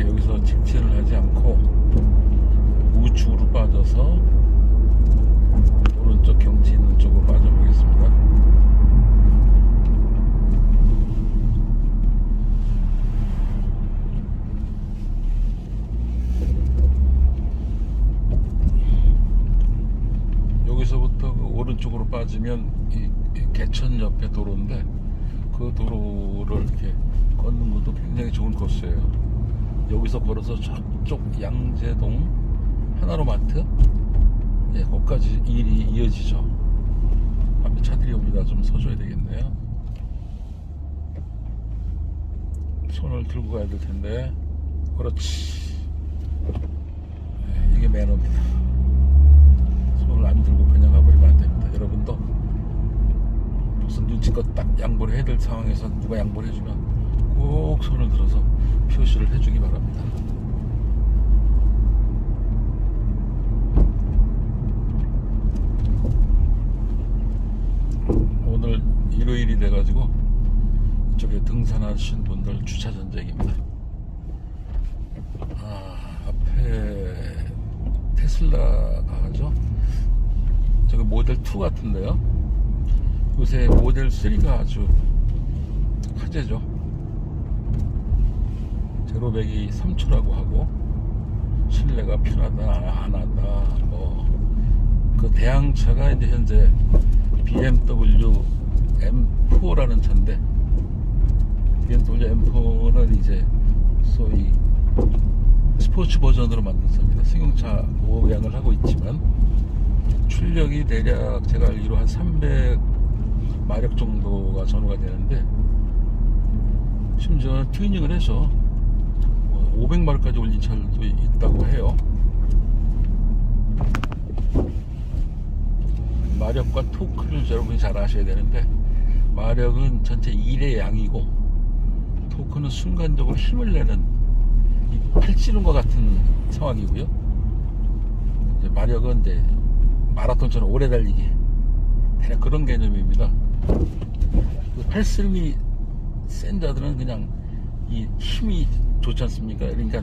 여기서 직진을 하지 않고 우측으로 빠져서 오른쪽 경치 있는 쪽으로 빠져보겠습니다. 여기서부터 그 오른쪽으로 빠지면 이 개천 옆에 도로인데 그 도로를 이렇게 걷는 것도 굉장히 좋은 코스예요. 여기서 걸어서 저쪽 양재동 하나로마트 예, 거기까지 일이 이어지죠. 앞에 차들이 옵니다. 좀 서줘야 되겠네요. 손을 들고 가야 될 텐데. 그렇지. 예, 이게 매너입니다. 손을 안 들고 그냥 가버리면 안 됩니다. 여러분도 무슨 눈치껏 딱 양보를 해야 될 상황에서 누가 양보를 해주면 꼭 손을 들어서 표시를 해주기 바랍니다. 오늘 일요일이 돼가지고 이쪽에 등산하신 분들 주차 전쟁입니다. 아, 앞에 테슬라가 하죠. 저기 모델 2 같은데요. 요새 모델 3가 아주 화제죠. 제로백이 3초라고 하고 실내가 편하다 안 한다 뭐 그 대항차가 이제 현재 BMW M4라는 차인데 BMW M4는 이제 소위 스포츠 버전으로 만든 차입니다. 승용차 모양을 하고 있지만 출력이 대략 제가 알기로 한 300 마력 정도가 전후가 되는데 심지어 튜닝을 해서 500마력까지 올린 차들도 있다고 해요. 마력과 토크를 여러분이 잘 아셔야 되는데 마력은 전체 1의 양이고 토크는 순간적으로 힘을 내는 이 팔찌름과 같은 상황이고요. 이제 마력은 이제 마라톤처럼 오래 달리기 대략 그런 개념입니다. 그 팔씨름이 센 자들은 그냥 이 힘이 좋지 않습니까? 그러니까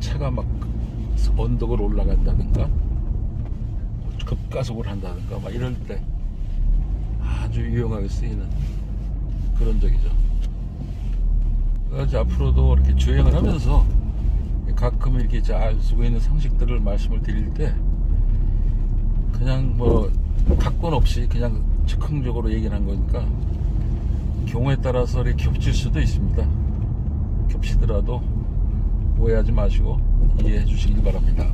차가 막 언덕을 올라간다든가 급가속을 한다든가 막 이럴 때 아주 유용하게 쓰이는 그런 적이죠. 그래서 앞으로도 이렇게 주행을 하면서 가끔 이렇게 잘 쓰고 있는 상식들을 말씀을 드릴 때 그냥 뭐 각본 없이 그냥 즉흥적으로 얘기를 한 거니까 경우에 따라서 이렇게 겹칠 수도 있습니다. 겹치더라도 오해하지 마시고 이해해 주시길 바랍니다.